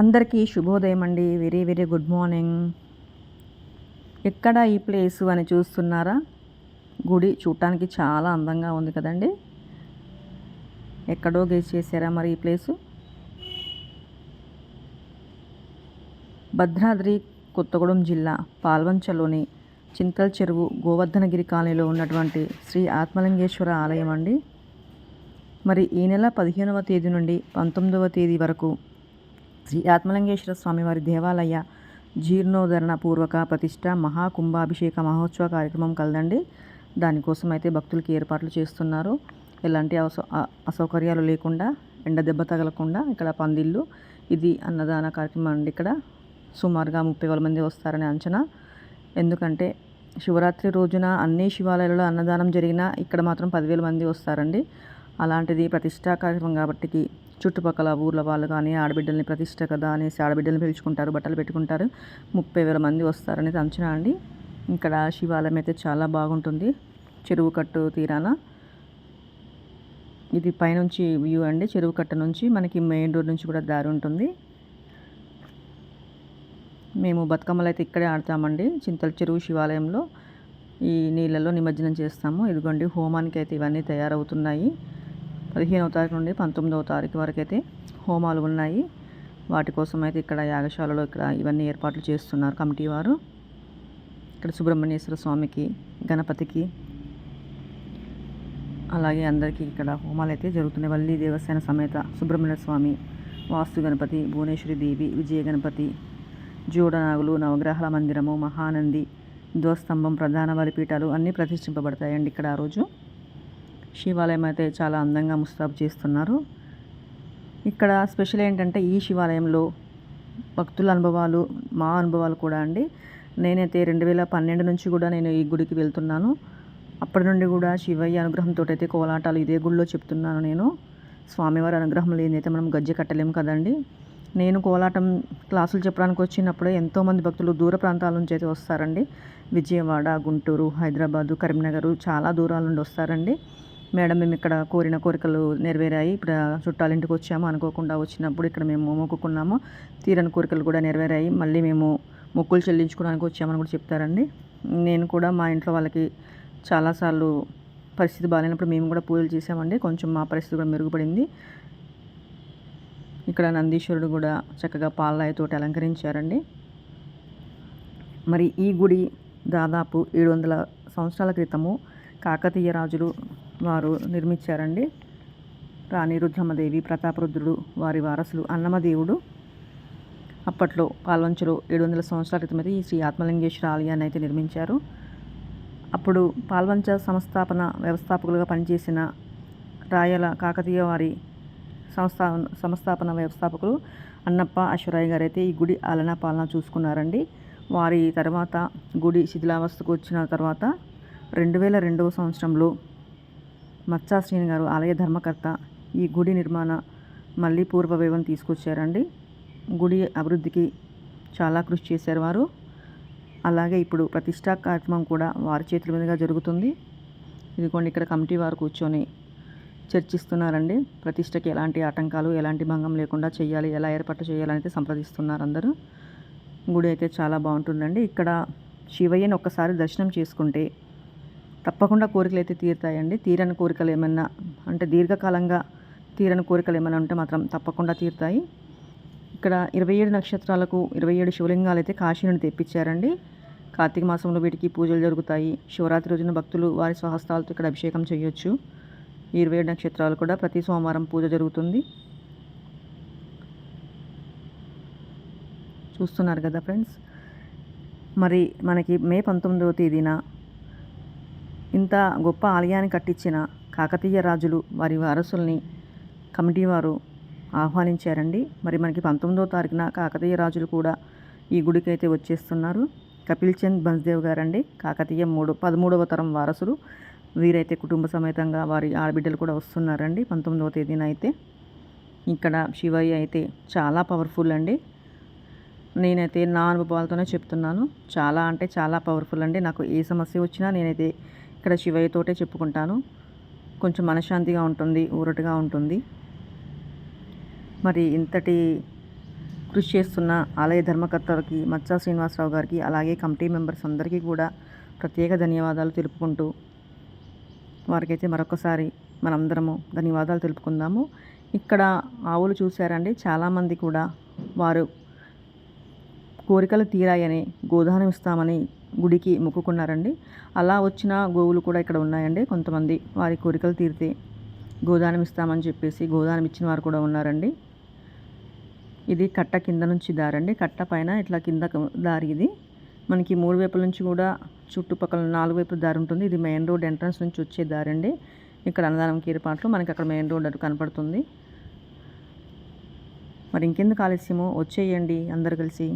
అందరికీ శుభోదయం అండి. Very very good morning. ఎక్కడ ఈ ప్లేస్ అని చూస్తున్నారా? గుడి చూడటానికి చాలా అందంగా ఉంది కదండి. ఎక్కడో గెస్ చేశారా మరి ఈ ప్లేసు? భద్రాద్రి కొత్తగూడెం జిల్లా పాల్వంచలోని చింతల్ చెరువు గోవర్ధనగిరి కాలనీలో ఉన్నటువంటి శ్రీ ఆత్మలింగేశ్వర ఆలయం అండి. మరి ఈ నెల పదిహేనవ తేదీ నుండి పంతొమ్మిదవ తేదీ వరకు శ్రీ ఆత్మలింగేశ్వర స్వామివారి దేవాలయ జీర్ణోద్ధరణ పూర్వక ప్రతిష్ట మహాకుంభాభిషేక మహోత్సవ కార్యక్రమం కలదండి. దానికోసం అయితే భక్తులకి ఏర్పాట్లు చేస్తున్నారు. ఎలాంటి అసౌ అసౌకర్యాలు లేకుండా ఎండ దెబ్బ తగలకుండా ఇక్కడ పందిళ్ళు ఇది అన్నదాన కార్యక్రమం అండి ఇక్కడ. సుమారుగా ముప్పై వేల మంది వస్తారని అంచనా. ఎందుకంటే శివరాత్రి రోజున అన్ని శివాలయాలలో అన్నదానం జరిగినా ఇక్కడ మాత్రం పదివేల మంది వస్తారండి. అలాంటిది ప్రతిష్టా కార్యక్రమం కాబట్టి చుట్టుపక్కల ఊర్ల వాళ్ళు కానీ ఆడబిడ్డల్ని ప్రతిష్ట కదా అనేసి ఆడబిడ్డల్ని పిలుచుకుంటారు బట్టలు పెట్టుకుంటారు. ముప్పై వేల మంది వస్తారనేది అంచనా అండి. ఇక్కడ శివాలయం అయితే చాలా బాగుంటుంది. చెరువు కట్టు తీరాన. ఇది పైనుంచి వ్యూ అండి. చెరువు కట్ట నుంచి మనకి మెయిన్ రోడ్ నుంచి కూడా దారి ఉంటుంది. మేము బతుకమ్మలు అయితే ఇక్కడే ఆడతామండి. చింతల చెరువు శివాలయంలో. ఈ నీళ్ళలో నిమజ్జనం చేస్తాము. ఇదిగోండి హోమానికి అయితే ఇవన్నీ తయారవుతున్నాయి. పదిహేనవ తారీఖు నుండి పంతొమ్మిదవ తారీఖు వరకు అయితే హోమాలు ఉన్నాయి. వాటి కోసం అయితే ఇక్కడ యాగశాలలో ఇక్కడ ఇవన్నీ ఏర్పాట్లు చేస్తున్నారు కమిటీ వారు. ఇక్కడ సుబ్రహ్మణ్యేశ్వర స్వామికి గణపతికి అలాగే అందరికీ ఇక్కడ హోమాలు అయితే జరుగుతున్నాయి. వల్లి దేవసేన సమేత సుబ్రహ్మణ్య స్వామి వాస్తు గణపతి భువనేశ్వరి దేవి విజయ గణపతి జోడనాగులు నవగ్రహాల మందిరము మహానంది ధ్వస్తంభం ప్రధాన బలిపీఠాలు అన్నీ ప్రతిష్ఠింపబడతాయండి ఇక్కడ ఆ రోజు. శివాలయం అయితే చాలా అందంగా ముస్తాబు చేస్తున్నారు. ఇక్కడ స్పెషల్ ఏంటంటే ఈ శివాలయంలో భక్తుల అనుభవాలు మా అనుభవాలు కూడా అండి. నేనైతే రెండు వేల పన్నెండు నుంచి కూడా నేను ఈ గుడికి వెళ్తున్నాను. అప్పటి నుండి కూడా శివయ్య అనుగ్రహంతో అయితే కోలాటాలు ఇదే గుడిలో చెప్తున్నాను నేను. స్వామివారి అనుగ్రహం లేదైతే మనం గజ్జె కట్టలేము కదండి. నేను కోలాటం క్లాసులు చెప్పడానికి వచ్చినప్పుడే ఎంతోమంది భక్తులు దూర ప్రాంతాల నుంచి అయితే వస్తారండి. విజయవాడ గుంటూరు హైదరాబాదు కరీంనగర్ చాలా దూరాల నుండి వస్తారండి. మేడం మేము ఇక్కడ కోరిన కోరికలు నెరవేరాయి. ఇప్పుడు చుట్టాలింటికి వచ్చాము. అనుకోకుండా వచ్చినప్పుడు ఇక్కడ మేము మొక్కుకున్నాము. తీరని కోరికలు కూడా నెరవేరాయి. మళ్ళీ మేము మొక్కులు చెల్లించుకోవడానికి వచ్చామని కూడా చెప్తారండి. నేను కూడా మా ఇంట్లో వాళ్ళకి చాలాసార్లు పరిస్థితి బాగాలేనప్పుడు మేము కూడా పూజలు చేసామండి కొంచెం మా పరిస్థితి కూడా మెరుగుపడింది. ఇక్కడ నందీశ్వరుడు కూడా చక్కగా పాలరాయితోటి అలంకరించారండి. మరి ఈ గుడి దాదాపు ఏడు వందల సంవత్సరాల క్రితము కాకతీయ రాజులు వారు నిర్మించారండి. రాణి రుద్రమదేవి ప్రతాపరుద్రుడు వారి వారసులు అన్నమదేవుడు. అప్పట్లో పాల్వంచలో ఏడు వందల సంవత్సరాల క్రితమైతే ఈ శ్రీ ఆత్మలింగేశ్వర ఆలయాన్ని అయితే నిర్మించారు. అప్పుడు పాల్వంచ సంస్థాపన వ్యవస్థాపకులుగా పనిచేసిన రాయల కాకతీయ వారి సంస్థా సంస్థాపన వ్యవస్థాపకులు అన్నప్ప అశ్వరాయ్ గారు అయితే ఈ గుడి ఆలన పాలన చూసుకున్నారండి. వారి తర్వాత గుడి శిథిలావస్థకు వచ్చిన తర్వాత రెండు వేల రెండవ సంవత్సరంలో మచ్చా శ్రీని గారు ఆలయ ధర్మకర్త ఈ గుడి నిర్మాణ మళ్ళీ పూర్వవైవం తీసుకొచ్చారండి. గుడి అభివృద్ధికి చాలా కృషి చేశారు వారు. అలాగే ఇప్పుడు ప్రతిష్టా కార్యక్రమం కూడా వారి చేతుల మీదుగా జరుగుతుంది. ఇదిగోండి ఇక్కడ కమిటీ వారు కూర్చొని చర్చిస్తున్నారండి. ప్రతిష్టకి ఎలాంటి ఆటంకాలు ఎలాంటి భంగం లేకుండా చేయాలి ఎలా ఏర్పాటు చేయాలని అయితే సంప్రదిస్తున్నారు అందరూ. గుడి అయితే చాలా బాగుంటుందండి. ఇక్కడ శివయ్యని ఒక్కసారి దర్శనం చేసుకుంటే తప్పకుండా కోరికలు అయితే తీరుతాయండి. తీరని కోరికలు ఏమన్నా అంటే దీర్ఘకాలంగా తీరని కోరికలు ఏమైనా ఉంటే మాత్రం తప్పకుండా తీరుతాయి. ఇక్కడ ఇరవై ఏడు నక్షత్రాలకు ఇరవై ఏడు శివలింగాలు అయితే కాశీ నుండి తెప్పించారండి. కార్తీక మాసంలో వీటికి పూజలు జరుగుతాయి. శివరాత్రి రోజున భక్తులు వారి స్వహస్తాలతో ఇక్కడ అభిషేకం చేయొచ్చు. ఇరవై ఏడు నక్షత్రాలు కూడా ప్రతి సోమవారం పూజ జరుగుతుంది. చూస్తున్నారు కదా ఫ్రెండ్స్. మరి మనకి మే పంతొమ్మిదవ తేదీన ఇంత గొప్ప ఆలయాన్ని కట్టించిన కాకతీయ రాజులు వారి వారసుల్ని కమిటీ వారు ఆహ్వానించారండి. మరి మనకి పంతొమ్మిదవ తారీఖున కాకతీయ రాజులు కూడా ఈ గుడికి అయితే వచ్చేస్తున్నారు. కపిల్ చంద్ బన్స్దేవ్ గారండి. కాకతీయ మూడు పదమూడవ తరం వారసులు. వీరైతే కుటుంబ సమేతంగా వారి ఆడబిడ్డలు కూడా వస్తున్నారండి పంతొమ్మిదవ తేదీన అయితే. ఇక్కడ శివయ్య అయితే చాలా పవర్ఫుల్ అండి. నేనైతే నా అనుభవాలతోనే చెప్తున్నాను. చాలా అంటే చాలా పవర్ఫుల్ అండి. నాకు ఏ సమస్య వచ్చినా నేనైతే ఇక్కడ శివయ్యతోటే చెప్పుకుంటాను. కొంచెం మనశ్శాంతిగా ఉంటుంది ఊరటగా ఉంటుంది. మరి ఇంతటి కృషి చేస్తున్న ఆలయ ధర్మకర్తలకి మచ్చా శ్రీనివాసరావు గారికి అలాగే కమిటీ మెంబర్స్ అందరికీ కూడా ప్రత్యేక ధన్యవాదాలు తెలుపుకుంటూ వారికైతే మరొకసారి మనందరము ధన్యవాదాలు తెలుపుకుందాము. ఇక్కడ ఆవులు చూశారండి. చాలామంది కూడా వారు కోరికలు తీరాయని గోదానం ఇస్తామని గుడికి మొక్కుకున్నారండి. అలా వచ్చిన గోవులు కూడా ఇక్కడ ఉన్నాయండి. కొంతమంది వారి కోరికలు తీరితే గోదానం ఇస్తామని చెప్పేసి గోదానం ఇచ్చిన వారు కూడా ఉన్నారండి. ఇది కట్ట కింద నుంచి దారండి. కట్ట పైన ఇట్లా కింద దారి ఇది. మనకి మూడు వైపుల నుంచి కూడా చుట్టుపక్కల నాలుగు వైపుల దారి ఉంటుంది. ఇది మెయిన్ రోడ్ ఎంట్రన్స్ నుంచి వచ్చే దారి అండి ఇక్కడ అన్నదానం కీరపాట్లు మనకి అక్కడ మెయిన్ రోడ్ అటు కనపడుతుంది. మరి ఇంకెందుకు ఆలస్యమో? వచ్చేయండి అందరు కలిసి.